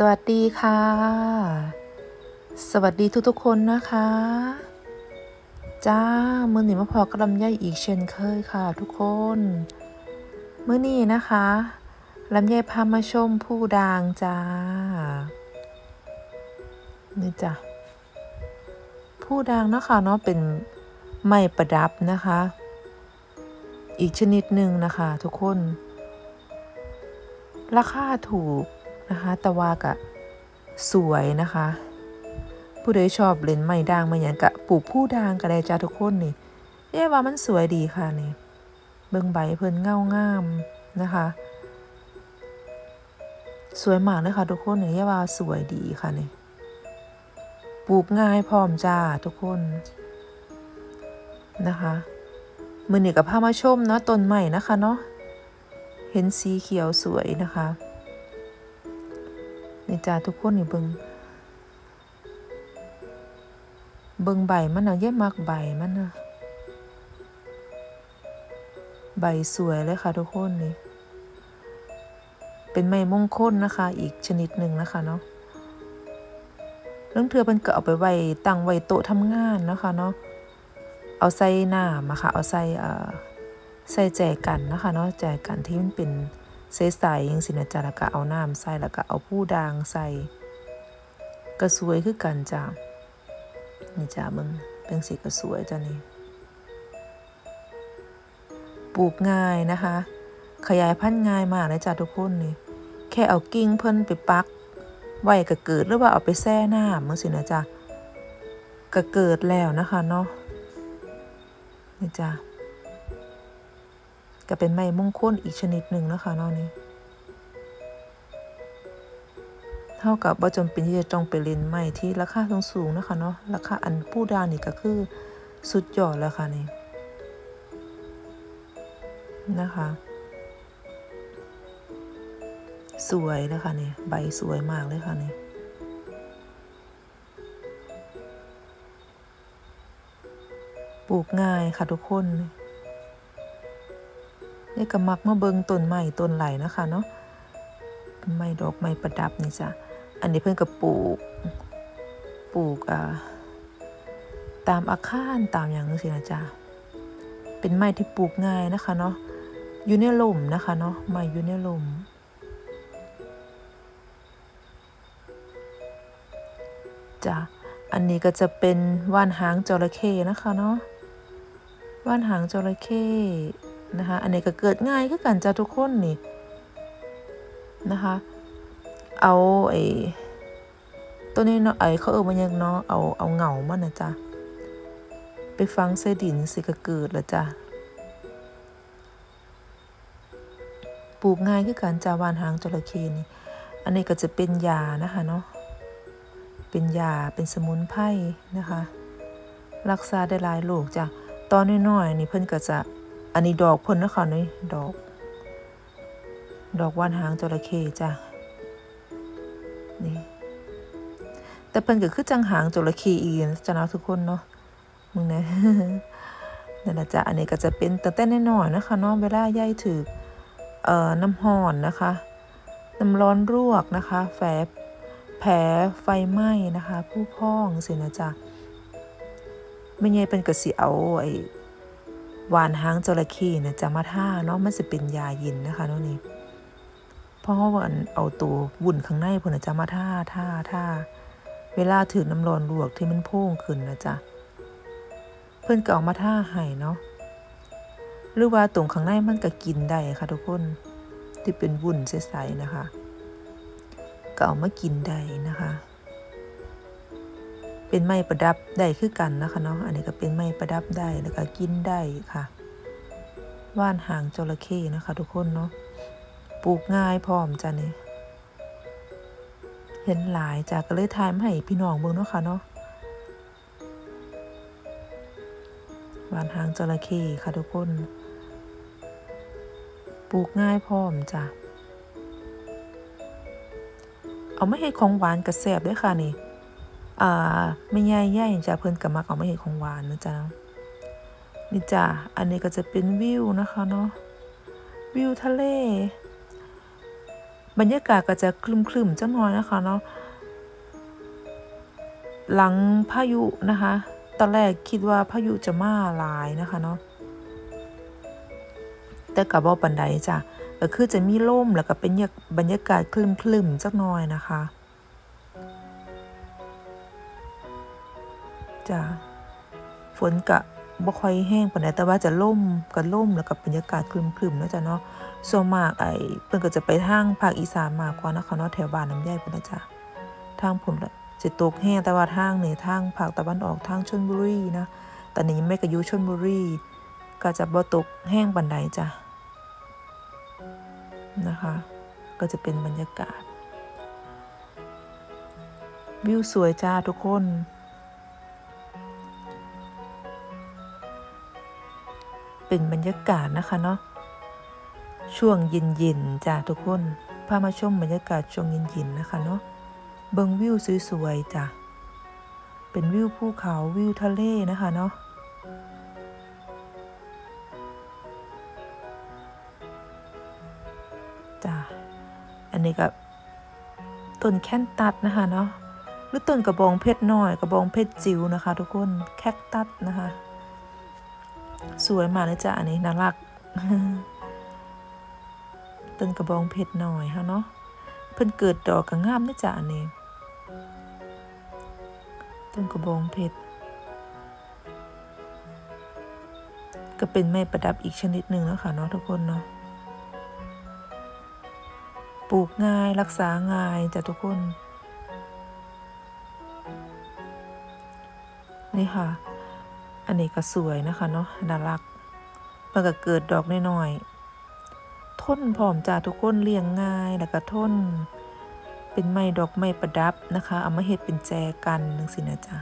สวัสดีค่ะ สวัสดีทุกๆคนนะคะ จ้ามือหนีมาพอกระลำไยอีกเช่นเคยค่ะทุกคนมื่อนี้นะคะลำไยพามาชมผู้ด่างจ้า นี่จ้ะผู้ด่างนะคะเนาะเป็นไม้ประดับนะคะ อีกชนิดหนึ่งนะคะ ทุกคน ราคาถูก นะคะแต่ว่ากะสวยนะคะ ผู้ใดชอบเล่นไม้ด่างมาอย่างกะปลูกผู้ด่างก็ได้จ้าทุกคนนี่เรียกว่ามันสวยดีค่ะนี่ เบิ่งใบเพิ่นเงางามนะคะ สวยมากเลยค่ะทุกคนนี่เรียกว่าสวยดีค่ะนี่ปลูกง่ายพร้อมจ้าทุกคนนะคะมือนี่กับพามาชมเนาะต้นใหม่นะคะเนาะเห็นสีเขียวสวยนะคะ นี่จ้าทุกคนนี่เบิงเบิงใบมันนะเย่มักใบมันนะใบสวยเลยค่ะทุกคนนี่ เป็นไม้มงคลนะคะ อีกชนิดหนึ่งนะคะเนาะเรื่องเธอเป็นเก็เอาไปไว้ตั้งไว้โต๊ะทำงานนะคะเนาะ เอาใส่หน้ามาค่ะ เอาใส่เอ่อใส่แจกันนะคะเนาะแจกันที่มันเป็น ใสๆยังสินะจ๊ะแล้วก็เอาน้ำใส่แล้วก็เอาผู้ด่างใส่ก็สวยคือกันจ้ะนี่จ้ะมึงเป็นสีก็สวยจ้ะนี่ปลูกง่ายนะคะ ขยายพันธุ์ง่ายมากนะจ๊ะทุกคนนี่ แค่เอากิ่งเพิ่นไปปัก ไว้ก็เกิดหรือว่าเอาไปแช่น้ำมึงสินะจ๊ะก็เกิดแล้วนะคะเนาะนี่จ้ะ ก็เป็นไม้มงคลอีกชนิดหนึ่งนะคะเนาะนี่เท่ากับว่าจำเป็นที่จะต้องไปเล่นไม้ที่ราคาสูงๆนะคะเนาะราคาอันผู้ดานี่ก็คือสุดยอดแล้วค่ะนี่นะคะ สวยเลยค่ะนี่ใบสวยมากเลยค่ะนี่ปลูกง่ายค่ะทุกคน นี่ก็มักมาเบิงต้นไม้ต้นไหลนะคะเนาะไม้ดอกไม้ประดับนี่จ้ะอันนี้เพิ่นก็ปลูกปลูกอ่าตามอาคารตามอย่างนี้สินะจ๊ะเป็นไม้ที่ปลูกง่ายนะคะเนาะอยู่ในลมนะคะเนาะไม้อยู่ในลมจ้ะอันนี้ก็จะเป็นว่านหางจระเข้นะคะเนาะว่านหางจระเข้ นะคะ อันนี้ก็เกิดง่ายคือกันจ้ะทุกคนนี่นะคะ เอาไอ้ตัวนี้เนาะไอ้เขาเออมันยังเนาะเอาเอาเหงามันนะจ๊ะไปฟังเสดินสิก็เกิดล้วจ้ะปลูกง่ายคือกันจ้ะวานหางจระเข้นี่ อันนี้ก็จะเป็นยานะคะเนาะ เป็นยา เป็นสมุนไพรนะคะ รักษาได้หลายโรคจ้ะ ตอนน้อยๆนี่เพิ่นก็จะ อันนี้ดอกพ่นนะคะนี่ดอก ดอกว่านหางจระเข้จ้ะนี่แต่เพิ่นก็คือจังหางจระเข้อีกนะจ้ะนาะทุกคนเนาะมึงนะนั่นแหละจ้ะอันนี้ก็จะเป็นแตั้งแต่น้อยๆนะคะเนาะเวลาย่ายถือเอ่อน้ำห้อนนะคะน้ำร้อนรวกนะคะแฝแผลไฟไหม้นะคะ ผู้พองสินะจ๊ะไม่ใช่เป็นกระสีเอาไอ้ หวานหางจระเข้เนี่ยจะมาท่าเนาะมันจะเป็นยาเย็นนะคะเนาะนี่เพราะว่าอันเอาตัววุ่นข้างในเพิ่นนะจะมาท่าท่าท่าเวลาถือน้ำร้อนลวกที่มันพุ่งขึ้นนะจ๊ะเพิ่อนก็เอามาท่าให้เนาะหรือว่าตรงข้างในมันก็กินได้ค่ะทุกคนที่เป็นวุ่นใสๆนะคะก็เอามากินได้นะคะ เป็นไม้ประดับได้คือกันนะคะเนาะอันนี้ก็เป็นไม้ประดับได้แล้วก็กินได้ค่ะ ว่านหางจระเข้นะคะ ทุกคนเนาะปลูกง่ายพร้อมจ้ะนี่เห็นหลายจ้ะก็เลยทายมาให้พี่น้องเบิ่งเนาะค่ะเนาะว่านหางจระเข้ค่ะทุกคน ปลูกง่ายพร้อมจ้ะ เอาไม่ให้ของหวานกระแสบด้วยค่ะนี่ อ่าไม่ใหญ่ใหญ่จ้ะเพิ่นกับมักเอาม่ให้ของหวานนะจ๊ะนี่จ้ะอันนี้ก็จะเป็นวิวนะคะเนาะวิวทะเล บรรยากาศก็จะคลึมๆจังหน่อยนะคะเนาะหลังพายุนะคะ ตอนแรกคิดว่าพายุจะมาหลายนะคะเนาะแต่กับว่ปันไดจ้ะก็คือจะมีลมแล้วก็เป็นบรรยากาศคลึมๆจักหน่อยนะคะ จ้ะฝนกะบ่ค่อยแห้งปานใดแต่ว่าจะล่มก็ล่มแล้วก็บบรรยากาศคลึมๆเนาะจ้ะเนาะส่วนมากไอ้เพิ่นก็จะไปทางภาคอีสานมากกว่านะคะเนาะแถวบ้านน้ำใหญ่พุ่นนะจ้ะทางพุ่นละจะตกแห้งแต่ว่าทางเหนือทางภาคตะวันออกทางชลบุรีนะตอนนี้แม่ก็อยู่ชลบุรีก็จะบ่ตกแห้งปานใดจ้ะนะคะ ก็จะเป็นบรรยากาศ วิวสวยจ้าทุกคน เป็นบรรยากาศนะคะเนาะช่วงเย็นๆจ้าทุกคนพามาชมบรรยากาศช่วงเย็นๆนะคะเนาะเบิงวิวสวยๆจ้ะเป็นวิวภูเขาวิวทะเลนะคะเนาะจ้ะอันนี้ก็ต้นแคนตัสนะคะเนาะหรือต้นกระบองเพชรน้อยกระบองเพชรจิ๋วนะคะ ทุกคนแคคตัสนะคะ สวยมากเลยจ้ะอันนี้น่ารักต้นกระบองเพชรหน่อยฮะเนาะเพิ่นเกิดดอกกระงามนะจ๊ะอันนี้ต้นกระบองเพชรก็เป็นไม้ประดับอีกชนิดหนึ่งแล้วค่ะเนาะทุกคนเนาะปลูกง่ายรักษาง่ายจ้ะทุกคน นี่ค่ะ อันนี้ก็สวยนะคะเนาะน่ารัก มันก็เกิดดอกน้อยๆทนพร้อมจ้าทุกคนเลี้ยงง่ายแล้วก็ทน เป็นไม้ดอกไม้ประดับนะคะ เอามาเฮ็ดเป็นแจกันนึงสินะจ๊ะ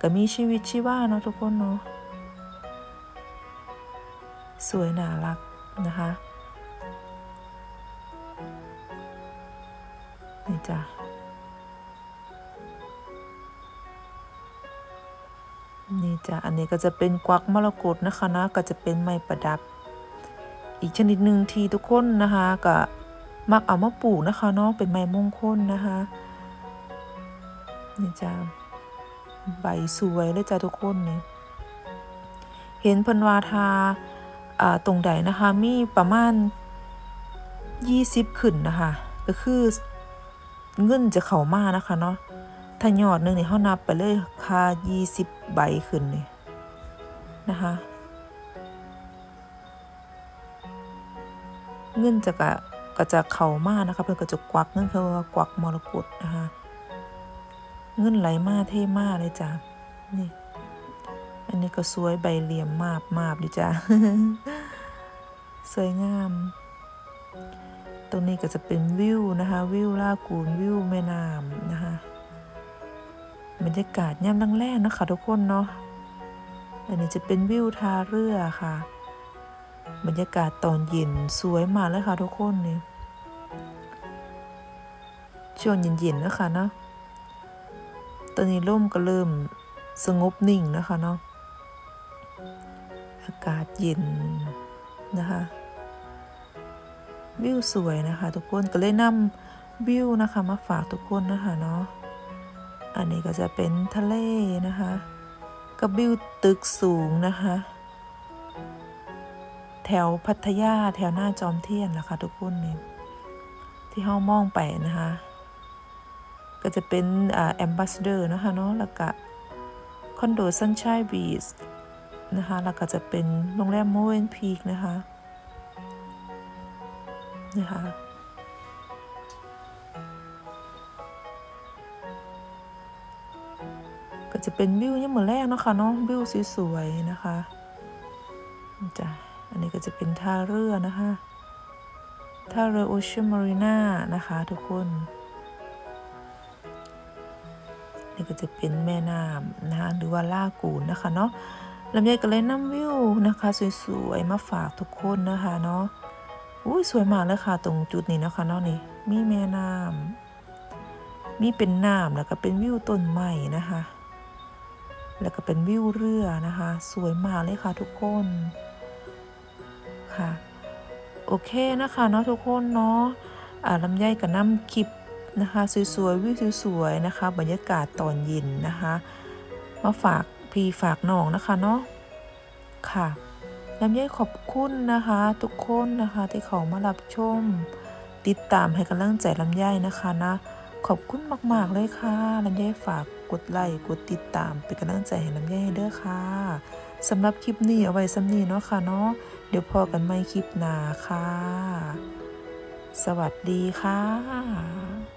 ก็มีชีวิตชีวาเนาะทุกคนเนาะสวยน่ารักนะคะนี่จ้ะ นี่จ้ะอันนี้ก็จะเป็นกวักมรกตนะคะนะก็จะเป็นไม้ประดับ อีกชนิดหนึ่งที่ทุกคนนะคะก็มักเอามาปลูกนะคะเนาะเป็นไม้มงคลนะคะนี่จ้ะใบสวยเลยจ้ะทุกคนนี่เห็นพิ่นวาทาอ่าตรงใดนะคะมีประมาณ 20 ขึ้นนะคะก็คือเงินจะเข้ามานะคะเนาะ ถ้ายอดหนึ่งนี่เขานับไปเลยค่า20 ใบขึ้นนี่นะคะเงินจะกะก็จะเข้ามากนะคะเพื่อนก็จะกวักเงินเขาว่ากวักมรกตนะคะเงินไหลมากเท่มากเลยจ้ะนี่อันนี้ก็สวยใบเหลี่ยมมาบมาบดิจ้ะสวยงาม ตรงนี้ก็จะเป็นวิวนะคะ วิวลากูนวิวแม่น้ำนะคะ บรรยากาศย่ำแรงๆนะคะทุกคนเนาะอันนี้จะเป็นวิวท่าเรือค่ะ บรรยากาศตอนเย็นสวยมากเลยค่ะทุกคนนี่ช่วงเย็นๆนะคะเนาะตอนนี้ร่มก็เริ่มสงบนิ่งนะคะเนาะอากาศเย็นนะคะวิวสวยนะคะ ทุกคนก็เลยนำวิวนะคะมาฝากทุกคนนะคะเนาะ อันนี้ก็จะเป็นทะเลนะคะกับวิวตึกสูงนะคะ แถวพัทยาแถวหน้าจอมเทียนนะคะทุกคนนี่ที่เฮามองไปนะคะ ก็จะเป็นอ่าแอมบาสเดอร์นะคะเนาะแล้วก็คอนโดซันชัยบีชนะคะแล้วก็จะเป็นโรงแรมโมเวนพีกนะคะนะคะ ก็จะเป็นวิวยังเหมือนแรกเนาะคะเนาะวิวสวยๆนะคะจ้ะอันนี้ก็จะเป็นท่าเรือนะคะท่าเรือโอเชียนมารีนานะคะทุกคนนี่ก็จะเป็นแม่น้ำนะคะหรือว่าล่ากูนนะคะเนาะลำไยก็เลยนำวิวนะคะ สวยๆมาฝากทุกคนนะคะเนาะอุ้ยสวยมากเลยค่ะตรงจุดนี้นะคะเนาะนี่มีแม่น้ำมีเป็นน้ำแล้วก็เป็นวิวต้นไม้นะคะ แล้วก็เป็นวิวเรือนะคะ สวยมากเลยค่ะทุกคนค่ะโอเคนะคะเนาะทุกคนเนาะลำไยกับน้ำคลิปนะคะสวยๆวิวสวยๆนะคะ บรรยากาศตอนเย็นนะคะ มาฝากพี่ฝากน้องนะคะเนาะค่ะลำไยขอบคุณนะคะ ทุกคนนะคะที่เขามารับชม ติดตามให้กำลังใจลำไยนะคะนะขอบคุณมากๆเลยค่ะลำไยฝาก กดไลค์กดติดตามเป็นกำลังใจให้ลำไยให้เด้อค่ะสำหรับคลิปนี้เอาไว้สำนีเนาะค่ะเนาะเดี๋ยวพอกันใหม่คลิปหน้าค่ะ สวัสดีค่ะ